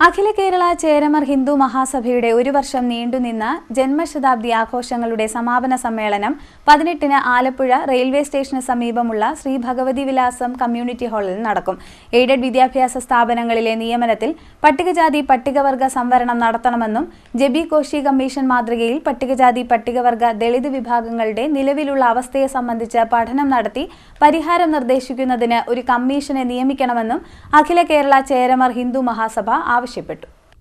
അഖില കേരള ചേരമർ ഹിന്ദു മഹാസഭയുടെ ഒരു വർഷം നീണ്ടുനിന്ന ജന്മശതാബ്ദി ആഘോഷങ്ങളുടെ സമാപന സമ്മേളനം പതിനെട്ടിന് ആലപ്പുഴ റെയിൽവേ സ്റ്റേഷന് സമീപമുള്ള ശ്രീ ഭഗവതി വിലാസം കമ്മ്യൂണിറ്റി ഹാളിൽ നടക്കും. എയ്ഡഡ് വിദ്യാഭ്യാസ സ്ഥാപനങ്ങളിലെ നിയമനത്തിൽ പട്ടികജാതി പട്ടികവർഗ സംവരണം നടത്തണമെന്നും ജബി കോശി കമ്മീഷൻ മാതൃകയിൽ പട്ടികജാതി പട്ടികവർഗ ദളിത് വിഭാഗങ്ങളുടെ നിലവിലുള്ള അവസ്ഥയെ സംബന്ധിച്ച് പഠനം നടത്തി പരിഹാരം നിർദ്ദേശിക്കുന്നതിന് ഒരു കമ്മീഷനെ നിയമിക്കണമെന്നും അഖില കേരള ചേരമർ ഹിന്ദു മഹാസഭ ആവശ്യപ്പെട്ടു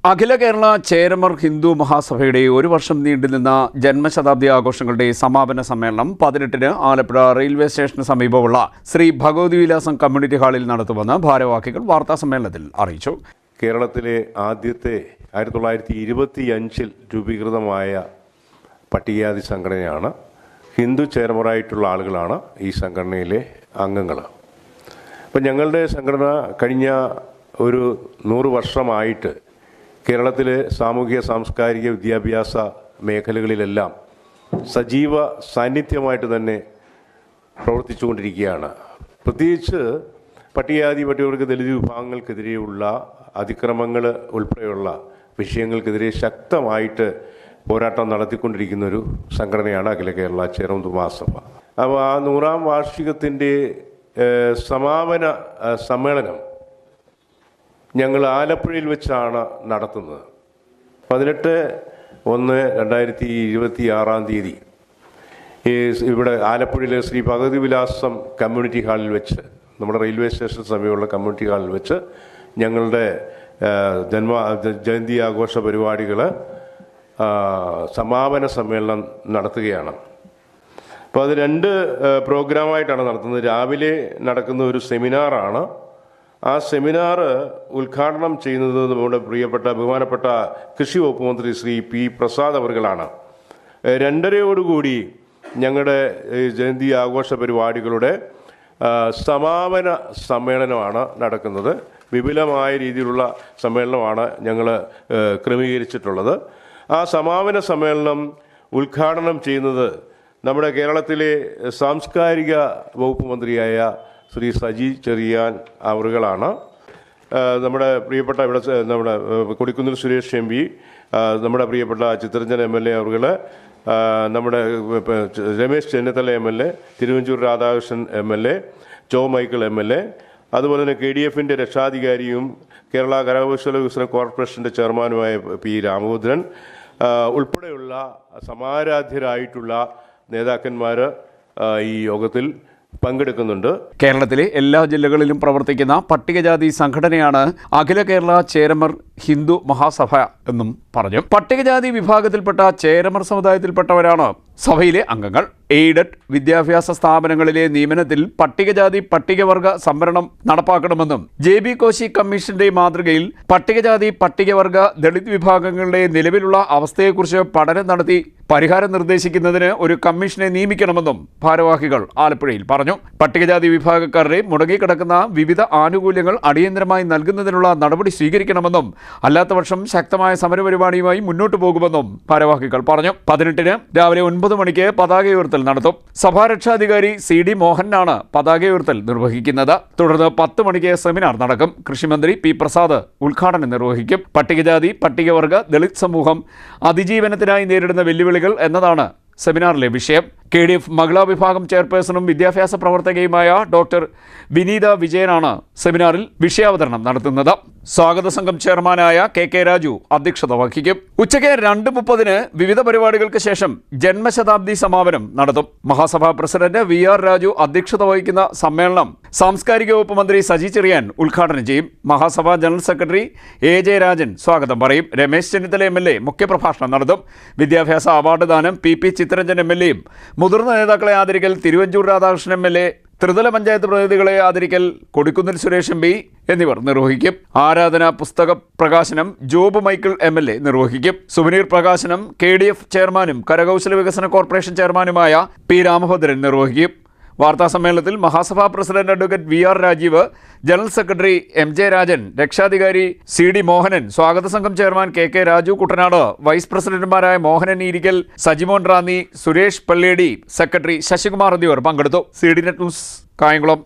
അഖില കേരള ചേരമർ ഹിന്ദു മഹാസഭയുടെ ഒരു വർഷം നീണ്ടുനിന്ന ജന്മശതാബ്ദി ആഘോഷങ്ങളുടെ സമാപന സമ്മേളനം പതിനെട്ടിന് ആലപ്പുഴ റെയിൽവേ സ്റ്റേഷന് സമീപമുള്ള ശ്രീ ഭഗവതി വിലാസം കമ്മ്യൂണിറ്റി ഹാളിൽ നടത്തുമെന്ന് ഭാരവാഹികൾ വാർത്താ സമ്മേളനത്തിൽ അറിയിച്ചു. കേരളത്തിലെ ആദ്യത്തെ ആയിരത്തി തൊള്ളായിരത്തി ഇരുപത്തി അഞ്ചിൽ രൂപീകൃതമായ പട്ടികജാതി സംഘടനയാണ്. ഹിന്ദു ചേരമറായിട്ടുള്ള ആളുകളാണ് ഈ സംഘടനയിലെ അംഗങ്ങൾ അപ്പം ഞങ്ങളുടെ സംഘടന കഴിഞ്ഞ ഒരു നൂറ് വർഷമായിട്ട് കേരളത്തിലെ സാമൂഹിക സാംസ്കാരിക വിദ്യാഭ്യാസ മേഖലകളിലെല്ലാം സജീവ സാന്നിധ്യമായിട്ട് തന്നെ പ്രവർത്തിച്ചുകൊണ്ടിരിക്കുകയാണ്. പ്രത്യേകിച്ച് പട്ടികജാതി പട്ടികവർഗ ദലിത് വിഭാഗങ്ങൾക്കെതിരെയുള്ള അതിക്രമങ്ങൾ ഉൾപ്പെടെയുള്ള വിഷയങ്ങൾക്കെതിരെ ശക്തമായിട്ട് പോരാട്ടം നടത്തിക്കൊണ്ടിരിക്കുന്ന ഒരു സംഘടനയാണ് അഖില കേരള ചേർന്ന് മഹാസഭ. അപ്പോൾ ആ നൂറാം വാർഷികത്തിന്റെ സമാപന സമ്മേളനം ഞങ്ങൾ ആലപ്പുഴയിൽ വെച്ചാണ് നടത്തുന്നത്. പതിനെട്ട് ഒന്ന് രണ്ടായിരത്തി ഇരുപത്തി ആറാം തീയതി ഈ ഇവിടെ ആലപ്പുഴയിലെ ശ്രീ ഭഗവതി വിലാസം കമ്മ്യൂണിറ്റി ഹാളിൽ വെച്ച് നമ്മുടെ റെയിൽവേ സ്റ്റേഷൻ സമീപമുള്ള കമ്മ്യൂണിറ്റി ഹാളിൽ വെച്ച് ഞങ്ങളുടെ ജന്മ ജയന്തി ആഘോഷ പരിപാടികൾ സമാപന സമ്മേളനം നടത്തുകയാണ്. അപ്പോൾ അത് രണ്ട് പ്രോഗ്രാമായിട്ടാണ് നടത്തുന്നത്. രാവിലെ നടക്കുന്ന ഒരു സെമിനാറാണ്. ആ സെമിനാർ ഉദ്ഘാടനം ചെയ്യുന്നത് നമ്മുടെ പ്രിയപ്പെട്ട ബഹുമാനപ്പെട്ട കൃഷി വകുപ്പ് മന്ത്രി ശ്രീ പി പ്രസാദ് അവർകളാണ് രണ്ടരയോടുകൂടി ഞങ്ങളുടെ ജയന്തി ആഘോഷ പരിപാടികളുടെ സമാപന സമ്മേളനമാണ് നടക്കുന്നത്. വിപുലമായ രീതിയിലുള്ള സമ്മേളനമാണ് ഞങ്ങൾ ക്രമീകരിച്ചിട്ടുള്ളത്. ആ സമാപന സമ്മേളനം ഉദ്ഘാടനം ചെയ്യുന്നത് നമ്മുടെ കേരളത്തിലെ സാംസ്കാരിക വകുപ്പ് മന്ത്രിയായ ശ്രീ സജി ചെറിയാൻ അവറുകളാണ്. നമ്മുടെ പ്രിയപ്പെട്ട ഇവിടെ നമ്മുടെ കൊടിക്കുന്നിൽ സുരേഷ് എം പി നമ്മുടെ പ്രിയപ്പെട്ട ചിത്രരഞ്ജൻ എം എൽ എ അവർ നമ്മുടെ Ramesh Chennithala M L A Thiruvanchoor Radhakrishnan M L A Jo Michael M L A അതുപോലെ തന്നെ കെ ഡി എഫിന്റെ രക്ഷാധികാരിയും കേരള കരകൗശല വികസന കോർപ്പറേഷന്റെ ചെയർമാനുമായ പി രാമഭദ്രൻ ഉൾപ്പെടെയുള്ള സമാരാധ്യരായിട്ടുള്ള നേതാക്കന്മാർ ഈ യോഗത്തിൽ പങ്കെടുക്കുന്നുണ്ട്. കേരളത്തിലെ എല്ലാ ജില്ലകളിലും പ്രവർത്തിക്കുന്ന പട്ടികജാതി സംഘടനയാണ് അഖില കേരള ചേരമർ ഹിന്ദു മഹാസഭ എന്നും പറഞ്ഞു. പട്ടികജാതി വിഭാഗത്തിൽപ്പെട്ട ചേരമർ സമുദായത്തിൽപ്പെട്ടവരാണ് സഭയിലെ അംഗങ്ങൾ. എയ്ഡഡ് വിദ്യാഭ്യാസ സ്ഥാപനങ്ങളിലെ നിയമനത്തിൽ പട്ടികജാതി പട്ടികവർഗ സംവരണം നടപ്പാക്കണമെന്നും ജെ ബി കോശി കമ്മീഷന്റെ മാതൃകയിൽ പട്ടികജാതി പട്ടികവർഗ ദളിത് വിഭാഗങ്ങളുടെ നിലവിലുള്ള അവസ്ഥയെക്കുറിച്ച് പഠനം നടത്തി പരിഹാരം നിർദ്ദേശിക്കുന്നതിന് ഒരു കമ്മീഷനെ നിയമിക്കണമെന്നും ഭാരവാഹികൾ ആലപ്പുഴയിൽ പറഞ്ഞു. പട്ടികജാതി വിഭാഗക്കാരുടെ മുടങ്ങിക്കിടക്കുന്ന വിവിധ ആനുകൂല്യങ്ങൾ അടിയന്തരമായി നൽകുന്നതിനുള്ള നടപടി സ്വീകരിക്കണമെന്നും അല്ലാത്തപക്ഷം ശക്തമായ സമരപരിപാടിയുമായി മുന്നോട്ടു പോകുമെന്നും ഭാരവാഹികൾ പറഞ്ഞു. പതിനെട്ടിന് രാവിലെ ഒൻപത് മണിക്ക് പതാക ഉയർത്തൽ നടത്തും. സഭാരക്ഷാധികാരി സി ഡി മോഹനാണ് പതാക ഉയർത്തൽ നിർവഹിക്കുന്നത്. തുടർന്ന് പത്ത് മണിക്ക് സെമിനാർ നടക്കും. കൃഷിമന്ത്രി പി പ്രസാദ് ഉദ്ഘാടനം നിർവഹിക്കും. പട്ടികജാതി പട്ടികവർഗ ദളിത് സമൂഹം അതിജീവനത്തിനായി നേരിടുന്ന വെല്ലുവിളികൾ എന്നതാണ് സെമിനാറിലെ വിഷയം. കെ ഡി എഫ് മഹിളാ വിഭാഗം ചെയർപേഴ്സണും വിദ്യാഭ്യാസ പ്രവർത്തകയുമായ ഡോക്ടർ വിനീത വിജയനാണ് സെമിനാറിൽ വിഷയാവതരണം നടത്തുന്നത്. സ്വാഗത സംഘം ചെയർമാനായ കെ കെ രാജു അധ്യക്ഷത വഹിക്കും. ഉച്ചയ്ക്ക് രണ്ട് മുപ്പതിന് വിവിധ പരിപാടികൾക്ക് ശേഷം ജന്മശതാബ്ദി സമാപനം നടത്തും. മഹാസഭാ പ്രസിഡന്റ് വി ആർ രാജു അധ്യക്ഷത വഹിക്കുന്ന സമ്മേളനം സാംസ്കാരിക വകുപ്പ് മന്ത്രി സജി ചെറിയാൻ ഉദ്ഘാടനം ചെയ്യും. Mahasabha general secretary A J Rajan സ്വാഗതം പറയും. Ramesh Chennithala M L A മുഖ്യപ്രഭാഷണം നടത്തും. വിദ്യാഭ്യാസ അവാർഡ് ദാനം P P Chittaranjan M L എയും. മുതിർന്ന നേതാക്കളെ ആദരിക്കൽ Thiruvanchoor Radhakrishnan M L A ത്രിതല പഞ്ചായത്ത് പ്രതിനിധികളെ ആദരിക്കൽ കൊടിക്കുന്നിൽ സുരേഷ് എം പി എന്നിവർ നിർവഹിക്കും. ആരാധന പുസ്തക പ്രകാശനം Job Michael M L A നിർവഹിക്കും. സുവനീർ പ്രകാശനം കെ ഡി എഫ് ചെയർമാനും കരകൗശല വികസന കോർപ്പറേഷൻ ചെയർമാനുമായ പി രാമഭദ്രൻ നിർവഹിക്കും. വാർത്താ സമ്മേളനത്തിൽ Mahasabha president advocate V R Rajeev general secretary M J Rajan രക്ഷാധികാരി സി ഡി മോഹനൻ സ്വാഗത സംഘം chairman K K Raju Kuttanad vice പ്രസിഡന്റുമാരായ മോഹനൻ ഇരിക്കൽ സജിമോൻ റാന്നി സുരേഷ് പള്ളിയടി സെക്രട്ടറി ശശികുമാർ എന്നിവർ പങ്കെടുത്തു. C D net news Kayamkulam.